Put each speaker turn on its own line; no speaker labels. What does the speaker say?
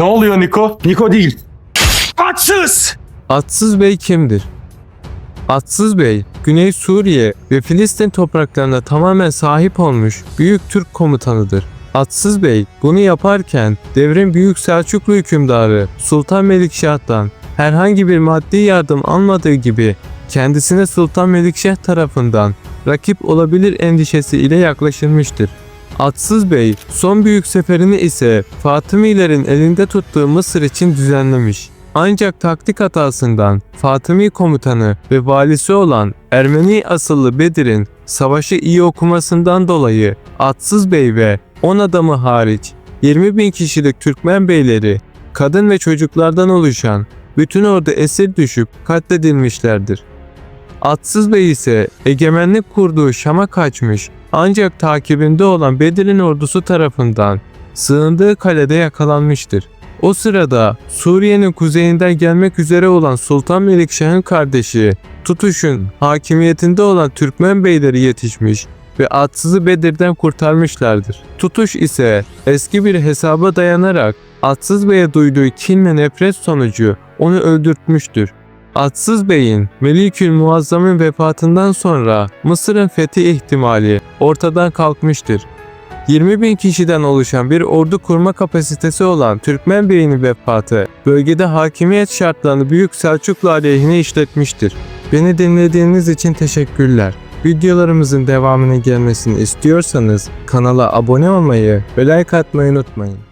Ne oluyor Niko? Niko değil. Atsız!
Atsız Bey kimdir? Atsız Bey, Güney Suriye ve Filistin topraklarına tamamen sahip olmuş büyük Türk komutanıdır. Atsız Bey bunu yaparken devrin büyük Selçuklu hükümdarı Sultan Melikşah'tan herhangi bir maddi yardım almadığı gibi kendisine Sultan Melikşah tarafından rakip olabilir endişesi ile yaklaşılmıştır. Atsız Bey son büyük seferini ise Fatımilerin elinde tuttuğu Mısır için düzenlemiş. Ancak taktik hatasından Fatımi komutanı ve valisi olan Ermeni asıllı Bedir'in savaşı iyi okumasından dolayı Atsız Bey ve 10 adamı hariç 20 bin kişilik Türkmen beyleri, kadın ve çocuklardan oluşan bütün ordu esir düşüp katledilmişlerdir. Atsız Bey ise egemenlik kurduğu Şam'a kaçmış ancak takibinde olan Bedir'in ordusu tarafından sığındığı kalede yakalanmıştır. O sırada Suriye'nin kuzeyinden gelmek üzere olan Sultan Melikşah'ın kardeşi Tutuş'un hakimiyetinde olan Türkmen beyleri yetişmiş ve Atsız'ı Bedir'den kurtarmışlardır. Tutuş ise eski bir hesaba dayanarak Atsız Bey'e duyduğu kin ve nefret sonucu onu öldürtmüştür. Atsız Bey'in Melikül Muazzam'ın vefatından sonra Mısır'ın fethi ihtimali ortadan kalkmıştır. 20 bin kişiden oluşan bir ordu kurma kapasitesi olan Türkmen Bey'in vefatı bölgede hakimiyet şartlarını Büyük Selçuklu aleyhine işletmiştir. Beni dinlediğiniz için teşekkürler. Videolarımızın devamını gelmesini istiyorsanız kanala abone olmayı ve like atmayı unutmayın.